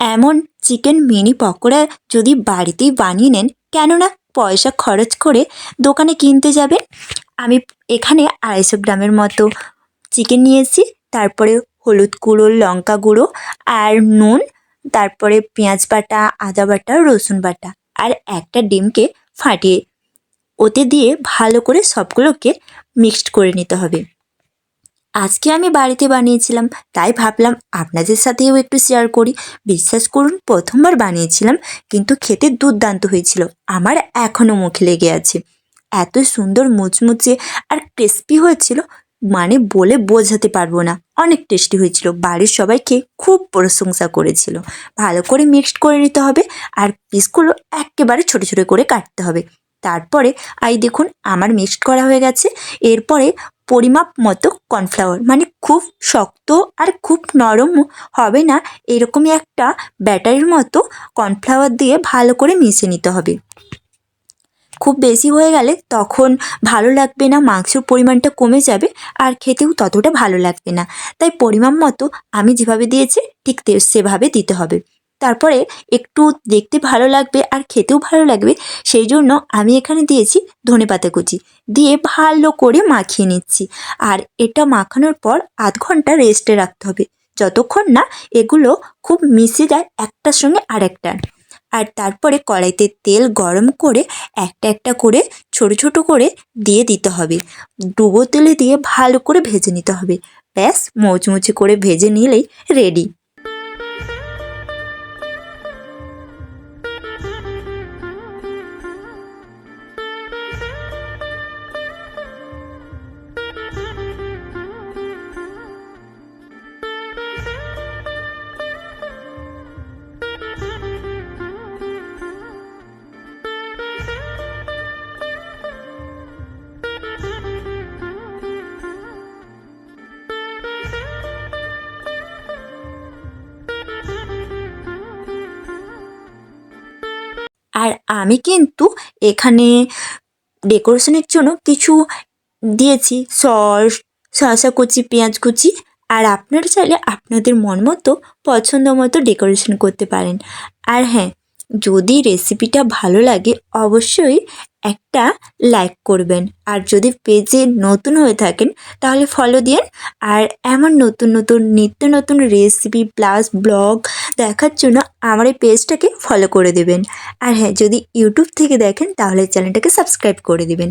এমন chicken mini pakora যদি বাড়িতেই বানিয়ে নেন, কেননা পয়সা খরচ করে দোকানে কিনতে যাবেন। আমি এখানে আড়াইশো গ্রামের মতো চিকেন নিয়েছি, তারপরে হলুদ গুঁড়ো, লঙ্কা গুঁড়ো আর নুন, তারপরে পেঁয়াজ বাটা, আদা বাটা, রসুন বাটা আর একটা ডিমকে ফাটিয়ে ওতে দিয়ে ভালো করে সবগুলোকে মিক্সড করে নিতে হবে। আজকে আমি বাড়িতে বানিয়েছিলাম, তাই ভাবলাম আপনাদের সাথেও একটু শেয়ার করি। বিশ্বাস করুন, প্রথমবার বানিয়েছিলাম, কিন্তু খেতে দুর্দান্ত হয়েছিল। আমার এখনও মুখে লেগে আছে। এত সুন্দর মুচমুচে আর ক্রিস্পি হয়েছিল মানে বলে বোঝাতে পারব না। অনেক টেস্টি হয়েছিল। বাড়ির সবাই খেয়ে খুব প্রশংসা করেছিল। ভালো করে মিক্সড করে নিতে হবে, আর পিসগুলো একেবারে ছোটো ছোটো করে কাটতে হবে। তারপরে, আই দেখুন আমার মিক্সড করা হয়ে গেছে। এরপরে পরিমাপ মতো কর্নফ্লাওয়ার। মানে খুব শক্ত আর খুব নরম হবে না, এরকমই একটা ব্যাটারির মতো কর্নফ্লাওয়ার দিয়ে ভালো করে মিশিয়ে নিতে হবে। খুব বেশি হয়ে গেলে তখন ভালো লাগবে না, মাংসর পরিমাণটা কমে যাবে আর খেতেও ততটা ভালো লাগবে না। তাই পরিমাণ মতো আমি যেভাবে দিয়েছি, ঠিক সেভাবে দিতে হবে। তারপরে একটু দেখতে ভালো লাগবে আর খেতেও ভালো লাগবে, সেই জন্য আমি এখানে দিয়েছি ধনেপাতা কুচি। দিয়ে ভালো করে মাখিয়ে নিচ্ছি। আর এটা মাখানোর পর আধ ঘণ্টা রেস্টে রাখতে হবে। যতক্ষণ না এগুলো খুব মিশে যায় একটার সঙ্গে আরেকটার। আর তারপরে কড়াইতে তেল গরম করে একটা একটা করে ছোট ছোট করে দিয়ে দিতে হবে। ডুবো তেলে দিয়ে ভালো করে ভেজে নিতে হবে। ব্যাস, মুচমুচে করে ভেজে নিলেই রেডি আর আমি কিন্তু এখানে ডেকোরেশনের জন্য কিছু দিয়েছি। সস, শসা কুচি, পেঁয়াজ কুচি। আর আপনারা চাইলে আপনাদের মন মতো, পছন্দ মতো ডেকোরেশন করতে পারেন। আর হ্যাঁ যদি রেসিপিটা ভালো লাগে, অবশ্যই একটা লাইক করবেন। আর যদি পেজে নতুন হয়ে থাকেন, তাহলে ফলো দিন আর এমন নতুন নতুন নিত্য নতুন রেসিপি, প্লাস ব্লগ দেখার জন্য আমার এই পেজটাকে ফলো করে দেবেন। আর হ্যাঁ যদি ইউটিউব থেকে দেখেন, তাহলে চ্যানেলটাকে সাবস্ক্রাইব করে দেবেন।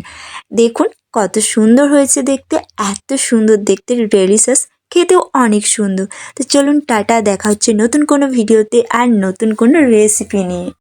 দেখুন কত সুন্দর হয়েছে দেখতে, এত সুন্দর দেখতে ডেলিশাস খেতেও অনেক সুন্দর। তো চলুন টাটা, দেখা হচ্ছে নতুন কোনো ভিডিওতে আর নতুন কোনো রেসিপি নিয়ে।